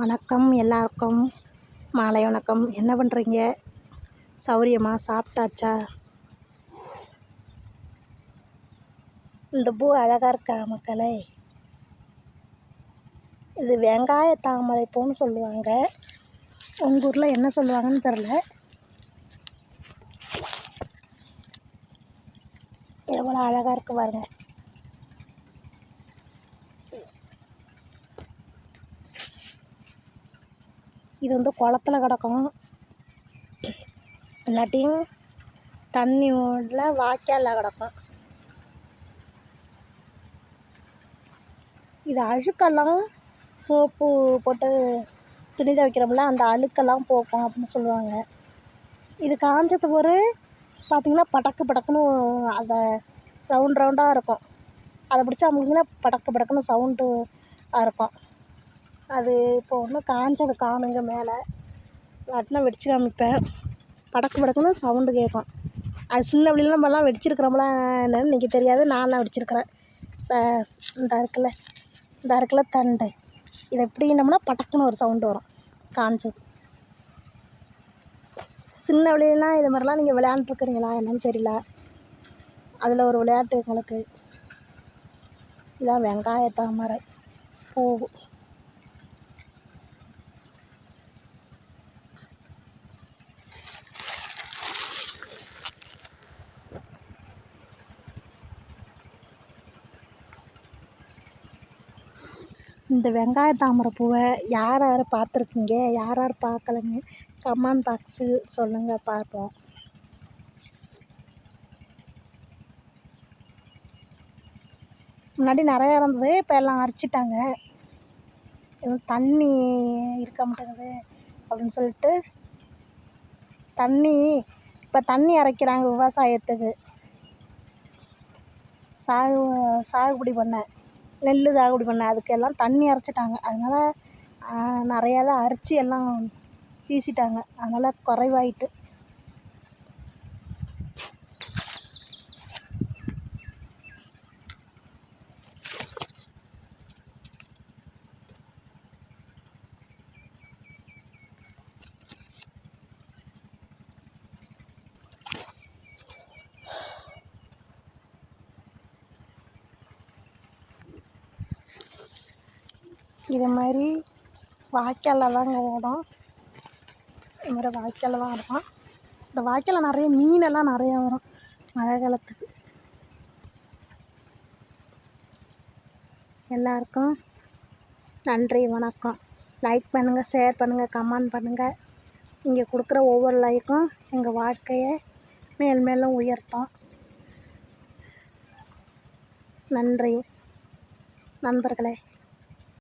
வணக்கம் எல்லாருக்கும். மாலை வணக்கம். என்ன பண்ணுறீங்க சௌரியமா சாப்பிட்டாச்சா? இந்த பூ அழகாக இருக்கா மக்களே? இது வெங்காய தாமரை பூன்னு சொல்லுவாங்க. உங்கள் ஊரில் என்ன சொல்லுவாங்கன்னு தெரில எவ்வளோ அழகாக இருக்கு பாருங்கள் இது வந்து குளத்துல கிடக்கும். இல்லாட்டியும் தண்ணி உள்ள வாய்க்காலில் கிடக்கும். இது அழுக்கெல்லாம் சோப்பு போட்டு துணி துவைக்கிறோம்ல அந்த அழுக்கெல்லாம் போக்கும் அப்படின்னு சொல்லுவாங்க. இது காஞ்சது ஒரு பார்த்திங்கன்னா படக்கு படக்குன்னு அதை ரவுண்ட் ரவுண்டாக இருக்கும். அதை பிடிச்சா அவங்களுக்குன்னா படக்கு படக்குன்னு சவுண்டு இருக்கும். அது இப்போ ஒன்றும் காஞ்சது காணுங்க மேலே. இல்லாட்டினா வெடிச்சு காமிப்பேன். படக்கு படக்குன்னு சவுண்டு கேட்கும். அது சின்ன பிள்ளைல நம்மலாம் வெடிச்சிருக்கிறோம்ல என்னன்னு இன்றைக்கி தெரியாது. நான்லாம் வெடிச்சிருக்கிறேன். இந்த இருக்குல்ல இந்த இருக்குல்ல தண்டு. இதை எப்படின்னோம்னா படக்குன்னு ஒரு சவுண்டு வரும். காஞ்சது. சின்ன பிள்ளைலாம் இது மாதிரிலாம் நீங்கள் விளையாண்டுருக்குறீங்களா? என்னன்னு தெரியல. அதில் ஒரு விளையாட்டு எங்களுக்கு இதான் வெங்காயத்தாமரை பூ. இந்த வெங்காய தாமரை பூவை யார் யார் பார்த்துருக்கீங்க? யார் யார் பார்க்கலன்னு கமெண்ட் பாக்ஸு சொல்லுங்கள் பார்ப்போம். முன்னாடி நிறையா இருந்தது இப்போ எல்லாம் அரைச்சிட்டாங்க. தண்ணி இருக்க மாட்டேங்குது அப்படின்னு சொல்லிட்டு தண்ணி இப்போ தண்ணி அரைக்கிறாங்க விவசாயத்துக்கு. சாகு சாகுபடி பண்ண. நெல் சாகுபடி பண்ண அதுக்கெல்லாம் தண்ணி அரைச்சிட்டாங்க. அதனால் நிறையா தான் அரிச்சு எல்லாம் வீசிட்டாங்க அதனால் குறைவாயிட்டு. இது மாதிரி வாய்க்காலில் தாங்க ஓடும். இது மாதிரி வாய்க்காலில் தான் இருக்கும் இந்த வாய்க்காலில் நிறைய மீனெல்லாம் நிறையா வரும். மழை காலத்துக்கு. எல்லாருக்கும் நன்றி வணக்கம். லைக் பண்ணுங்கள் ஷேர் பண்ணுங்கள் கமெண்ட் பண்ணுங்கள் நீங்கள் கொடுக்குற ஒவ்வொரு லைக்கும் எங்கள் வாழ்க்கையை மேல் மேலும் உயர்த்தோம். நன்றி. நண்பர்களே.